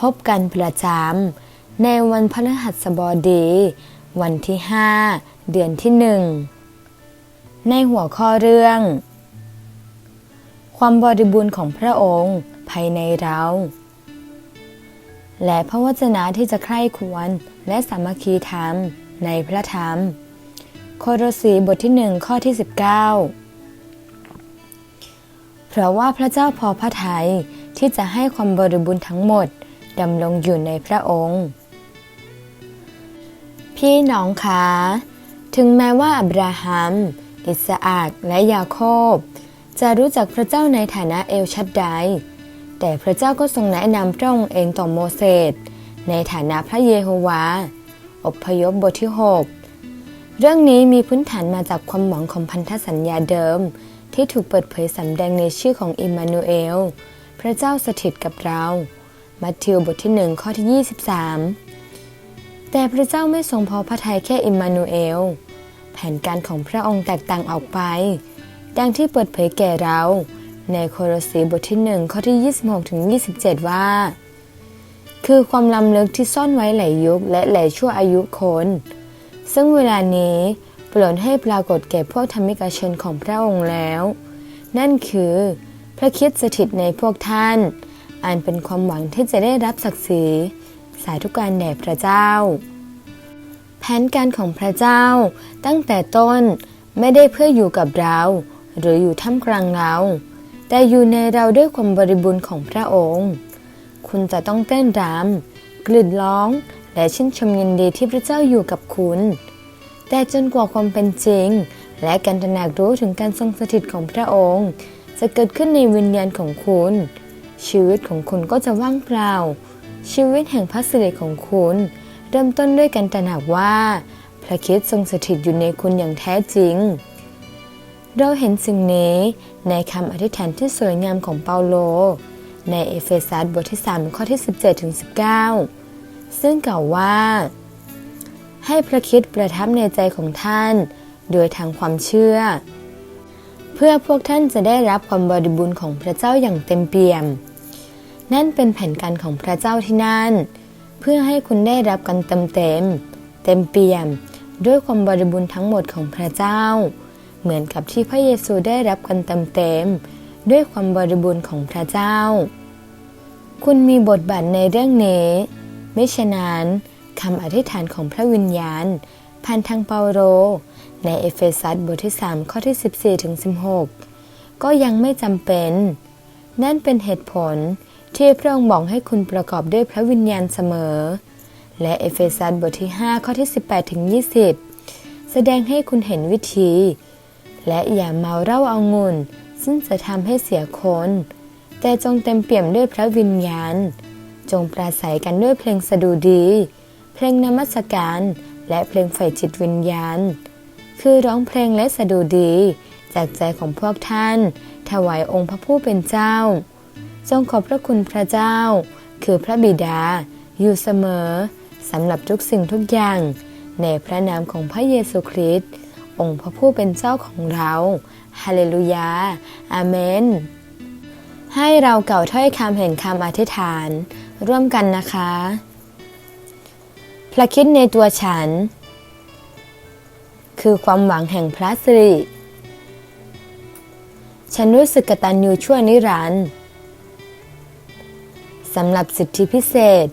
พบกันประจำในวันพฤหัสบดี วันที่ 5 เดือนที่หนึ่งในหัวข้อเรื่อง ความบริบูรณ์ของพระองค์ภายในเรา และพระวจนะที่จะใคร่ควรและสามัคคีธรรมในพระธรรม โคโรสีบทที่หนึ่งข้อที่ 19 เพราะว่าพระเจ้าพอพระทัยที่จะให้ความบริบูรณ์ทั้งหมด ดำรงอยู่ในพระองค์ พี่น้องคะถึงแม้ว่าอับราฮัม อิสอักและยาโคบ จะรู้จักพระเจ้าในฐานะเอลชัดไดแต่พระเจ้าก็ทรงแนะนำพระองค์เองต่อโมเสสในฐานะพระเยโฮวา อพยพบทที่ 6 เรื่องนี้มีพื้นฐานมาจากความหวังของพันธสัญญาเดิม ที่ถูกเปิดเผยสำแดงในชื่อของอิมมานูเอล พระเจ้าสถิตกับเรา มัทธิวบทที่หนึ่งข้อที่ 23 แต่พระเจ้าไม่ทรงพอพระทัยแค่อิมมานูเอล แผนการของพระองค์แตกต่างออกไป ดังที่เปิดเผยแก่เรา ในโครสีบทที่หนึ่งข้อที่ 26ถึง27 ว่า คือความล้ำลึกที่ซ่อนไว้หลายยุคและหลายชั่วอายุคน ซึ่งเวลานี้ปรดให้ปรากฏแก่พวกธรรมิกชนของพระองค์แล้ว นั่นคือ พระคิดสถิตในพวกท่าน อันเป็นความหวังที่จะได้รับศักดิ์ศรีสายทุกการแด่พระเจ้า แผนการของพระเจ้าตั้งแต่ต้นไม่ได้เพื่ออยู่กับเรา หรืออยู่ท่ามกลางเรา แต่อยู่ในเราด้วยความบริบูรณ์ของพระองค์ คุณจะต้องเต้นรำกลืดร้อง และชื่นชมยินดีที่พระเจ้าอยู่กับคุณ แต่จนกว่าความเป็นจริง และการตระหนักรู้ถึงการทรงสถิตของพระองค์ จะเกิดขึ้นในวิญญาณของคุณ ชีวิตของคุณก็จะว่างเปล่า ชีวิตแห่งพระสิริของคุณ เริ่มต้นด้วยการตระหนักว่า พระคิดทรงสถิตอยู่ในคุณอย่างแท้จริง เราเห็นสิ่งนี้ในคำอธิษฐานที่สวยงามของเปาโล ในเอเฟซัสบทที่3ข้อที่ 17ถึง19 ซึ่งกล่าวว่า ให้พระคิดประทับในใจของท่าน โดยทางความเชื่อเพื่อพวกท่านจะได้รับความบริบูรณ์ของพระเจ้าอย่างเต็มเปี่ยม นั่นเป็นแผนการของพระเจ้าที่นั่น เพื่อให้คุณได้รับกันเต็มเต็ม เต็มเปี่ยม ด้วยความบริบูรณ์ทั้งหมดของพระเจ้า เหมือนกับที่พระเยซูได้รับกันเต็มเต็ม ด้วยความบริบูรณ์ของพระเจ้า คุณมีบทบาทในเรื่องนี้ ไม่ฉะนั้นคำอธิษฐานของพระวิญญาณผ่านทางเปาโลในเอเฟซัสบทที่ 3 ข้อที่ 14ถึง16 ก็ยังไม่จำเป็น นั่นเป็นเหตุผล ที่พระองค์บอกให้คุณประกอบด้วยพระวิญญาณเสมอ และเอเฟซัสบทที่ 5 ข้อที่ 18ถึง20 แสดงให้คุณเห็นวิธี และอย่าเมาเหล้าเอางุ่น ซึ่งจะทำให้เสียคน แต่จงเต็มเปี่ยมด้วยพระวิญญาณ จงปราศัยกันด้วยเพลงสดุดี เพลงนมัสการ และเพลงไฟจิตวิญญาณ คือร้องเพลงและสดุดี จากใจของพวกท่าน ถวายองค์พระผู้เป็นเจ้า จงขอบพระคุณพระเจ้า คือพระบิดา อยู่เสมอสำหรับทุกสิ่งทุกอย่าง ในพระนามของพระเยซูคริสต์องค์พระผู้เป็นเจ้าของเราฮาเลลูยา อาเมน ให้เราเก่าถ้อยคำแห่งคำอธิษฐาน ร่วมกันนะคะ พระคิดในตัวฉัน คือความหวังแห่งพระสิริฉันรู้สึกกตัญญูชั่วนิรันดร์ สำหรับสิทธิพิเศษ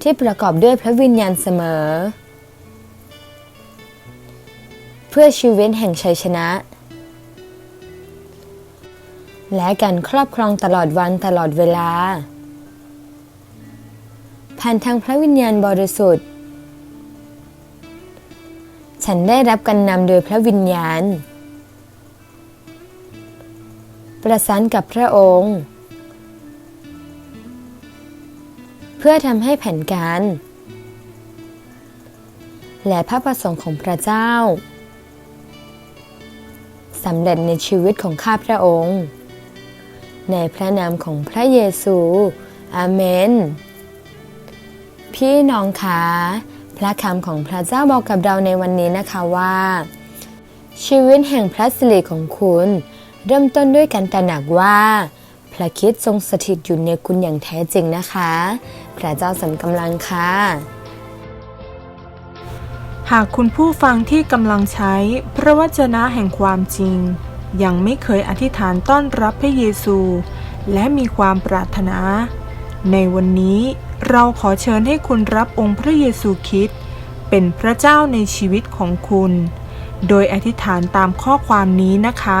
ที่ประกอบด้วยพระวิญญาณเสมอ เพื่อชีวิตแห่งชัยชนะ และการครอบครองตลอดวันตลอดเวลา ผ่านทางพระวิญญาณบริสุทธิ์ ฉันได้รับการนำโดยพระวิญญาณ ประสานกับพระองค์ เพื่อทำให้แผนการ และพระประสงค์ของพระเจ้าสำเร็จในชีวิตของข้าพระองค์ ในพระนามของพระเยซู อาเมน พี่น้องคะพระคำของพระเจ้าบอกกับเราในวันนี้นะคะว่า ชีวิตแห่งพระสิริของคุณ เริ่มต้นด้วยการตระหนักว่า พระคิดทรงสถิตอยู่ในคุณอย่างแท้จริงนะคะ พระเจ้าสรรกำลังค่ะ หากคุณผู้ฟังที่กำลังใช้พระวจนะแห่งความจริง ยังไม่เคยอธิษฐานต้อนรับพระเยซู และมีความปรารถนา ในวันนี้เราขอเชิญให้คุณรับองค์พระเยซูคริสต์เป็นพระเจ้าในชีวิตของคุณ โดยอธิษฐานตามข้อความนี้นะคะ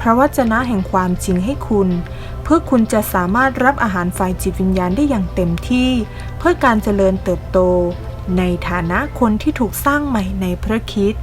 พระวจนะแห่งความจริงให้คุณ เพื่อคุณจะสามารถรับอาหารฝ่ายจิตวิญญาณได้อย่างเต็มที่ เพื่อการเจริญเติบโต ในฐานะคนที่ถูกสร้างใหม่ในพระคิด